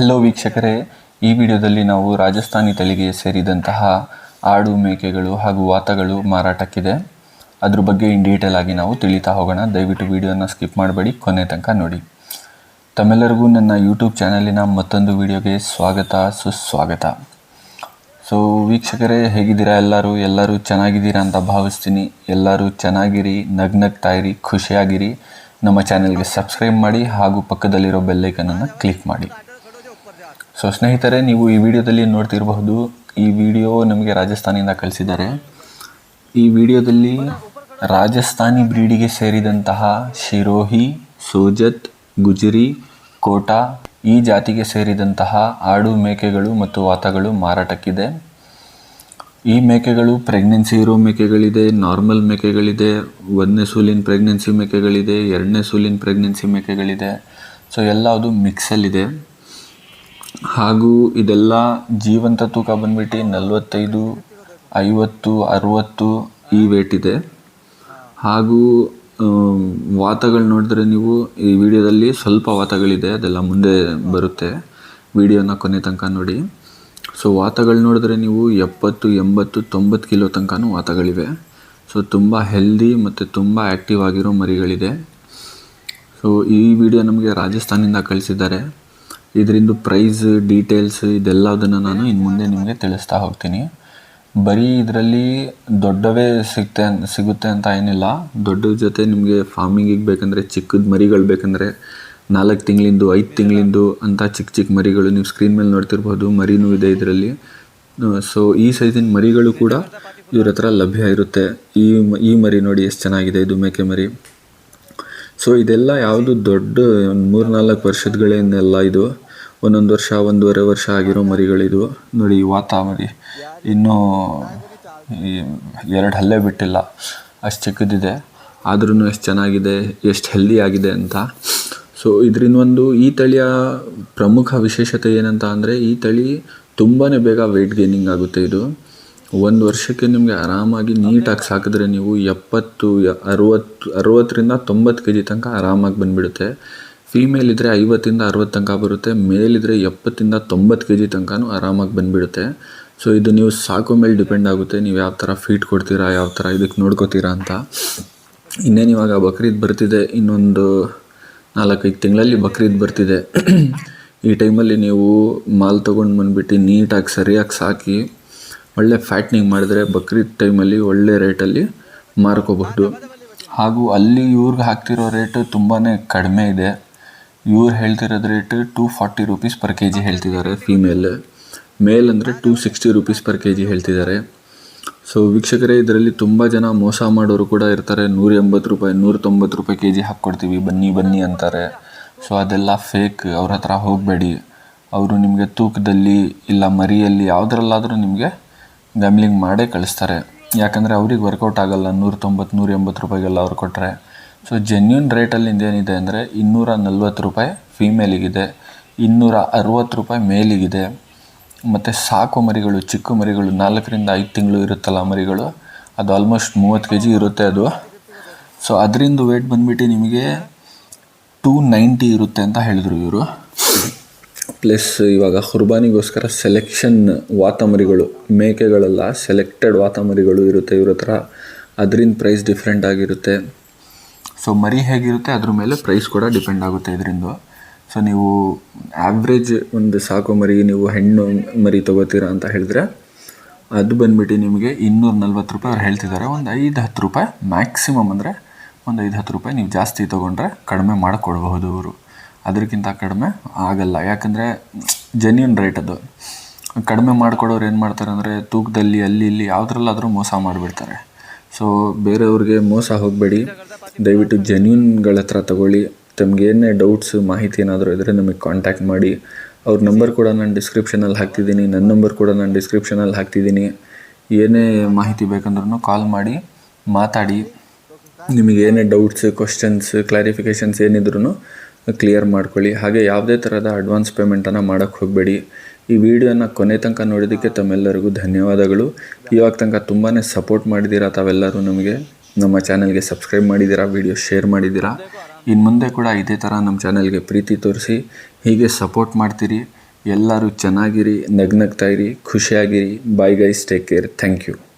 Hello ವೀಕ್ಷಕರೇ, ಈ ವಿಡಿಯೋದಲ್ಲಿ ನಾವು ರಾಜಸ್ಥಾನಿ ತಳಿಗೆ ಸೇರಿದಂತಹ ಆಡು ಮೇಕೆಗಳು ಹಾಗೂ ವಾತಗಳು ಮಾರಾಟಕ್ಕಿದೆ. ಅದ್ರ ಬಗ್ಗೆ ಇನ್ ಡೀಟೇಲ್ ಆಗಿ ನಾವು ತಿಳಿತಾ ಹೋಗೋಣ. ದಯವಿಟ್ಟು ವಿಡಿಯೋನ ಸ್ಕಿಪ್ ಮಾಡಬೇಡಿ, ಕೊನೆ ತನಕ ನೋಡಿ. ತಮ್ಮೆಲ್ಲರಿಗೂ ನನ್ನ ಯೂಟ್ಯೂಬ್ ಚಾನಲಿನ ಮತ್ತೊಂದು ವಿಡಿಯೋಗೆ ಸ್ವಾಗತ, ಸುಸ್ವಾಗತ. ಸೊ ವೀಕ್ಷಕರೇ, ಹೇಗಿದ್ದೀರಾ ಎಲ್ಲರೂ? ಎಲ್ಲರೂ ಚೆನ್ನಾಗಿದ್ದೀರಾ ಅಂತ ಭಾವಿಸ್ತೀನಿ. ಎಲ್ಲರೂ ಚೆನ್ನಾಗಿರಿ, ನಗ್ನಗ್ತಾ ಇರಿ, ಖುಷಿಯಾಗಿರಿ. ನಮ್ಮ ಚಾನೆಲ್ಗೆ ಸಬ್ಸ್ಕ್ರೈಬ್ ಮಾಡಿ ಹಾಗೂ ಪಕ್ಕದಲ್ಲಿರೋ ಬೆಲ್ಲೈಕನನ್ನು ಕ್ಲಿಕ್ ಮಾಡಿ. ಸೊ ಸ್ನೇಹಿತರೆ, ನೀವು ಈ ವಿಡಿಯೋದಲ್ಲಿ ನೋಡ್ತಿರಬಹುದು, ಈ ವಿಡಿಯೋ ನಮಗೆ ರಾಜಸ್ಥಾನಿಂದ ಕಳಿಸಿದ್ದಾರೆ. ಈ ವಿಡಿಯೋದಲ್ಲಿ ರಾಜಸ್ಥಾನಿ ಬ್ರೀಡಿಗೆ ಸೇರಿದಂತಹ ಶಿರೋಹಿ, ಸೋಜತ್, ಗುಜರಿ, ಕೋಟಾ, ಈ ಜಾತಿಗೆ ಸೇರಿದಂತಹ ಆಡು ಮೇಕೆಗಳು ಮತ್ತು ವಾತಗಳು ಮಾರಾಟಕ್ಕಿದೆ. ಈ ಮೇಕೆಗಳು ಪ್ರೆಗ್ನೆನ್ಸಿ ಇರೋ ಮೇಕೆಗಳಿದೆ, ನಾರ್ಮಲ್ ಮೇಕೆಗಳಿದೆ, ಒಂದನೇ ಸೂಲಿನ ಪ್ರೆಗ್ನೆನ್ಸಿ ಮೇಕೆಗಳಿದೆ, ಎರಡನೇ ಸೂಲಿನ ಪ್ರೆಗ್ನೆನ್ಸಿ ಮೇಕೆಗಳಿದೆ. ಸೊ, ಎಲ್ಲ ಅದು ಮಿಕ್ಸಲ್ಲಿದೆ. ಹಾಗೂ ಇದೆಲ್ಲ ಜೀವಂತ ತೂಕ ಬಂದ್ಬಿಟ್ಟು ನಲವತ್ತೈದು, ಐವತ್ತು, ಅರುವತ್ತು ಈ ವೇಟ್ ಇದೆ. ಹಾಗೂ ವಾತಗಳು ನೋಡಿದ್ರೆ ನೀವು ಈ ವಿಡಿಯೋದಲ್ಲಿ ಸ್ವಲ್ಪ ವಾತಗಳಿದೆ, ಅದೆಲ್ಲ ಮುಂದೆ ಬರುತ್ತೆ. ವಿಡಿಯೋನ ಕೊನೆ ತನಕ ನೋಡಿ. ಸೊ, ವಾತಗಳು ನೋಡಿದ್ರೆ ನೀವು ಎಪ್ಪತ್ತು, ಎಂಬತ್ತು, ತೊಂಬತ್ತು ಕಿಲೋ ತನಕನೂ ವಾತಗಳಿವೆ. ಸೊ, ತುಂಬ ಹೆಲ್ದಿ ಮತ್ತು ತುಂಬ ಆ್ಯಕ್ಟಿವ್ ಆಗಿರೋ ಮರಿಗಳಿದೆ. ಸೊ, ಈ ವಿಡಿಯೋ ನಮಗೆ ರಾಜಸ್ಥಾನಿಂದ ಕಳಿಸಿದ್ದಾರೆ. ಇದರಿಂದ ಪ್ರೈಸ್ ಡೀಟೇಲ್ಸ್ ಇದೆಲ್ಲದನ್ನು ನಾನು ಇನ್ನು ಮುಂದೆ ನಿಮಗೆ ತಿಳಿಸ್ತಾ ಹೋಗ್ತೀನಿ. ಬರೀ ಇದರಲ್ಲಿ ದೊಡ್ಡವೇ ಸಿಗ್ತೆ ಸಿಗುತ್ತೆ ಅಂತ ಏನಿಲ್ಲ. ದೊಡ್ಡ ಜೊತೆ ನಿಮಗೆ ಫಾರ್ಮಿಂಗಿಗೆ ಬೇಕಂದರೆ ಚಿಕ್ಕದ ಮರಿಗಳು ಬೇಕಂದರೆ ನಾಲ್ಕು ತಿಂಗಳಿಂದು, ಐದು ತಿಂಗಳಿಂದು ಅಂತ ಚಿಕ್ಕ ಚಿಕ್ಕ ಮರಿಗಳು ನೀವು ಸ್ಕ್ರೀನ್ ಮೇಲೆ ನೋಡ್ತಿರ್ಬೋದು, ಮರಿನೂ ಇದೆ ಇದರಲ್ಲಿ. ಸೊ ಈ ಸೈಜಿನ ಮರಿಗಳು ಕೂಡ ಇವ್ರ ಹತ್ರ ಲಭ್ಯ ಇರುತ್ತೆ. ಈ ಈ ಮರಿ ನೋಡಿ ಎಷ್ಟು ಚೆನ್ನಾಗಿದೆ, ಇದು ಮೇಕೆ ಮರಿ. ಸೊ ಇದೆಲ್ಲ ಯಾವುದು ದೊಡ್ಡ ಒಂದು ಮೂರು ನಾಲ್ಕು ವರ್ಷದಗಳೇನೆಲ್ಲ ಇದು. ಒಂದೊಂದು ವರ್ಷ, ಒಂದೂವರೆ ವರ್ಷ ಆಗಿರೋ ಮರಿಗಳಿದು ನೋಡಿ ವಾತ ಮರಿ ಇನ್ನೂ ಎರಡು ಹಲ್ಲೆ ಬಿಟ್ಟಿಲ್ಲ. ಅಷ್ಟು ಚಿಕ್ಕದಿದೆ. ಆದ್ರೂ ಎಷ್ಟು ಚೆನ್ನಾಗಿದೆ, ಎಷ್ಟು ಹೆಲ್ದಿ ಆಗಿದೆ ಅಂತ. ಸೊ ಇದರಿಂದ ಒಂದು ಈ ತಳಿಯ ಪ್ರಮುಖ ವಿಶೇಷತೆ ಏನಂತ ಅಂದರೆ ಈ ತಳಿ ತುಂಬಾ ಬೇಗ ವೆಯ್ಟ್ ಗೇನಿಂಗ್ ಆಗುತ್ತೆ ಇದು. ಒಂದು ವರ್ಷಕ್ಕೆ ನಿಮಗೆ ಆರಾಮಾಗಿ ನೀಟಾಗಿ ಸಾಕಿದ್ರೆ ನೀವು ಎಪ್ಪತ್ತು, ಅರವತ್ತು ಅರುವತ್ತು ಅರುವತ್ತರಿಂದ ತೊಂಬತ್ತು ಕೆ ಜಿ ತನಕ ಆರಾಮಾಗಿ ಬಂದುಬಿಡುತ್ತೆ. ಫೀಮೇಲ್ ಇದ್ದರೆ ಐವತ್ತಿಂದ ಅರವತ್ತು ತನಕ ಬರುತ್ತೆ ಮೇಲ್ ಇದ್ದರೆ ಎಪ್ಪತ್ತಿಂದ ತೊಂಬತ್ತು ಕೆ ಜಿ ತನಕನೂ ಆರಾಮಾಗಿ ಬಂದುಬಿಡುತ್ತೆ. ಸೊ ಇದು ನೀವು ಸಾಕೋ ಮೇಲೆ ಡಿಪೆಂಡ್ ಆಗುತ್ತೆ, ನೀವು ಯಾವ ಥರ ಫೀಟ್ ಕೊಡ್ತೀರಾ, ಯಾವ ಥರ ಇದಕ್ಕೆ ನೋಡ್ಕೋತೀರಾ ಅಂತ. ಇನ್ನೇನು ಇವಾಗ ಬಕ್ರೀದ್ ಬರ್ತಿದೆ, ಇನ್ನೊಂದು ನಾಲ್ಕೈದು ತಿಂಗಳಲ್ಲಿ ಬಕ್ರೀದ್ ಬರ್ತಿದೆ. ಈ ಟೈಮಲ್ಲಿ ನೀವು ಮಾಲ್ ತೊಗೊಂಡು ಬಂದುಬಿಟ್ಟು ನೀಟಾಗಿ ಸರಿಯಾಗಿ ಸಾಕಿ ಒಳ್ಳೆ ಫ್ಯಾಟ್ನಿಂಗ್ ಮಾಡಿದರೆ ಬಕ್ರೀದ್ ಟೈಮಲ್ಲಿ ಒಳ್ಳೆ ರೇಟಲ್ಲಿ ಮಾರ್ಕೋಬಹುದು. ಹಾಗೂ ಅಲ್ಲಿ ಇವ್ರಿಗೆ ಹಾಕ್ತಿರೋ ರೇಟ್ ತುಂಬಾ ಕಡಿಮೆ ಇದೆ. ಇವ್ರು ಹೇಳ್ತಿರೋದು rate two forty rupees per K G ಹೇಳ್ತಿದ್ದಾರೆ ಫೀಮೇಲ್ ಮೇಲ್ ಅಂದರೆ two sixty rupees per K G ಹೇಳ್ತಿದ್ದಾರೆ. ಸೊ ವೀಕ್ಷಕರೇ, ಇದರಲ್ಲಿ ತುಂಬ ಜನ ಮೋಸ ಮಾಡೋರು ಕೂಡ ಇರ್ತಾರೆ. ನೂರ ಎಂಬತ್ತು ರೂಪಾಯಿ ನೂರ ತೊಂಬತ್ತು ರೂಪಾಯಿ ಕೆ ಜಿ ಹಾಕ್ಕೊಡ್ತೀವಿ, ಬನ್ನಿ ಬನ್ನಿ ಅಂತಾರೆ. ಸೊ ಅದೆಲ್ಲ ಫೇಕ್ ಅವ್ರ ಹತ್ರ ಹೋಗಬೇಡಿ. ಅವರು ನಿಮಗೆ ತೂಕದಲ್ಲಿ ಇಲ್ಲ, ಮರಿಯಲ್ಲಿ ಯಾವುದ್ರಲ್ಲಾದರೂ ನಿಮಗೆ ಗಮ್ಲಿಂಗ್ ಮಾಡೇ ಕಳಿಸ್ತಾರೆ. ಯಾಕಂದರೆ ಅವ್ರಿಗೆ ವರ್ಕೌಟ್ ಆಗಲ್ಲ ನೂರ ತೊಂಬತ್ತು ನೂರ ಎಂಬತ್ತು ರೂಪಾಯಿಗೆಲ್ಲ ಅವ್ರು ಕೊಟ್ಟರೆ ಸೊ ಜೆನ್ಯೂನ್ ರೇಟಲ್ಲಿ ಏನಿದೆ ಅಂದರೆ ಇನ್ನೂರ ನಲ್ವತ್ತು ರೂಪಾಯಿ ಫೀಮೇಲಿಗಿದೆ ಇನ್ನೂರ ಅರುವತ್ತು ರೂಪಾಯಿ ಮೇಲಿಗಿದೆ ಮತ್ತು ಸಾಕು ಮರಿಗಳು, ಚಿಕ್ಕ ಮರಿಗಳು, ನಾಲ್ಕರಿಂದ ಐದು ತಿಂಗಳು ಇರುತ್ತಲ್ಲ ಮರಿಗಳು, ಅದು ಆಲ್ಮೋಸ್ಟ್ ಮೂವತ್ತು ಕೆ ಜಿ ಇರುತ್ತೆ ಅದು. ಸೊ ಅದರಿಂದ ವೇಟ್ ಬಂದ್ಬಿಟ್ಟು ನಿಮಗೆ ಟೂ ನೈಂಟಿ ಇರುತ್ತೆ ಅಂತ ಹೇಳಿದರು ಇವರು. ಪ್ಲಸ್ ಇವಾಗ ಕುರ್ಬಾನಿಗೋಸ್ಕರ ಸೆಲೆಕ್ಷನ್ ವಾತಮರಿಗಳು, ಮೇಕೆಗಳೆಲ್ಲ ಸೆಲೆಕ್ಟೆಡ್ ವಾತಮರಿಗಳು ಇರುತ್ತೆ ಇವ್ರ ಹತ್ರ. ಅದರಿಂದ ಪ್ರೈಸ್ ಡಿಫ್ರೆಂಟ್ ಆಗಿರುತ್ತೆ. ಸೊ ಮರಿ ಹೇಗಿರುತ್ತೆ, ಅದ್ರ ಮೇಲೆ ಪ್ರೈಸ್ ಕೂಡ ಡಿಪೆಂಡ್ ಆಗುತ್ತೆ ಇದರಿಂದ. ಸೊ ನೀವು ಆವ್ರೇಜ್ ಒಂದು ಸಾಕು ಮರಿ, ನೀವು ಹೆಣ್ಣು ಮರಿ ತೊಗೋತೀರಾ ಅಂತ ಹೇಳಿದ್ರೆ, ಅದು ಬಂದ್ಬಿಟ್ಟು ನಿಮಗೆ ಇನ್ನೂರ ನಲ್ವತ್ತು ರೂಪಾಯಿ ಅವ್ರು ಹೇಳ್ತಿದ್ದಾರೆ. ಒಂದು ಐದು ಹತ್ತು ರೂಪಾಯಿ ಮ್ಯಾಕ್ಸಿಮಮ್ ಅಂದರೆ ಒಂದು ಐದು ಹತ್ತು ರೂಪಾಯಿ ನೀವು ಜಾಸ್ತಿ ತೊಗೊಂಡ್ರೆ ಕಡಿಮೆ ಮಾಡಿಕೊಡ್ಬಹುದು ಅವರು ಅದಕ್ಕಿಂತ ಕಡಿಮೆ ಆಗಲ್ಲ. ಯಾಕಂದರೆ ಜೆನ್ಯೂನ್ ರೇಟ್ ಅದು. ಕಡಿಮೆ ಮಾಡಿಕೊಡೋರು ಏನು ಮಾಡ್ತಾರೆ ಅಂದರೆ ತೂಕದಲ್ಲಿ, ಅಲ್ಲಿ, ಇಲ್ಲಿ ಯಾವುದ್ರಲ್ಲಾದರೂ ಮೋಸ ಮಾಡಿಬಿಡ್ತಾರೆ. ಸೊ ಬೇರೆಯವ್ರಿಗೆ ಮೋಸ ಹೋಗಬೇಡಿ. ದಯವಿಟ್ಟು ಜೆನ್ಯೂನ್ಗಳ ಹತ್ರ ತಗೊಳ್ಳಿ. ತಮ್ಗೆ ಏನೇ ಡೌಟ್ಸ್ ಮಾಹಿತಿ ಏನಾದರೂ ಇದ್ದರೆ ನಮಗೆ ಕಾಂಟ್ಯಾಕ್ಟ್ ಮಾಡಿ. ಅವ್ರ ನಂಬರ್ ಕೂಡ ನಾನು ಡಿಸ್ಕ್ರಿಪ್ಷನಲ್ಲಿ ಹಾಕ್ತಿದ್ದೀನಿ ನನ್ನ ನಂಬರ್ ಕೂಡ ನಾನು ಡಿಸ್ಕ್ರಿಪ್ಷನಲ್ಲಿ ಹಾಕ್ತಿದ್ದೀನಿ. ಏನೇ ಮಾಹಿತಿ ಬೇಕಂದ್ರೂ ಕಾಲ್ ಮಾಡಿ, ಮಾತಾಡಿ. ನಿಮಗೆ ಏನೇ ಡೌಟ್ಸ್ ಕ್ವಶನ್ಸ್ ಕ್ಲಾರಿಫಿಕೇಷನ್ಸ್ ಏನಿದ್ರು ಕ್ಲಿಯರ್ ಮಾಡ್ಕೊಳ್ಳಿ. ಹಾಗೆ ಯಾವುದೇ ಥರದ ಅಡ್ವಾನ್ಸ್ ಪೇಮೆಂಟನ್ನು ಮಾಡೋಕ್ಕೆ ಹೋಗಬೇಡಿ. ಈ ವಿಡಿಯೋನ ಕೊನೆ ತನಕ ನೋಡಿದ್ದಕ್ಕೆ ತಮ್ಮೆಲ್ಲರಿಗೂ ಧನ್ಯವಾದಗಳು. ಇವಾಗ ತನಕ ತುಂಬಾ ಸಪೋರ್ಟ್ ಮಾಡಿದ್ದೀರಾ ತಾವೆಲ್ಲರೂ ನಮಗೆ? ನಮ್ಮ ಚಾನಲ್ಗೆ ಸಬ್ಸ್ಕ್ರೈಬ್ ಮಾಡಿದ್ದೀರಾ? ವಿಡಿಯೋ ಶೇರ್ ಮಾಡಿದ್ದೀರಾ? ಇನ್ನು ಮುಂದೆ ಕೂಡ ಇದೇ ಥರ ನಮ್ಮ ಚಾನಲ್ಗೆ ಪ್ರೀತಿ ತೋರಿಸಿ. ಹೀಗೆ ಸಪೋರ್ಟ್ ಮಾಡ್ತೀರಿ. ಎಲ್ಲರೂ ಚೆನ್ನಾಗಿರಿ, ನಗ್ನಗ್ತಾ ಇರಿ, ಖುಷಿಯಾಗಿರಿ. Bye guys take care thank you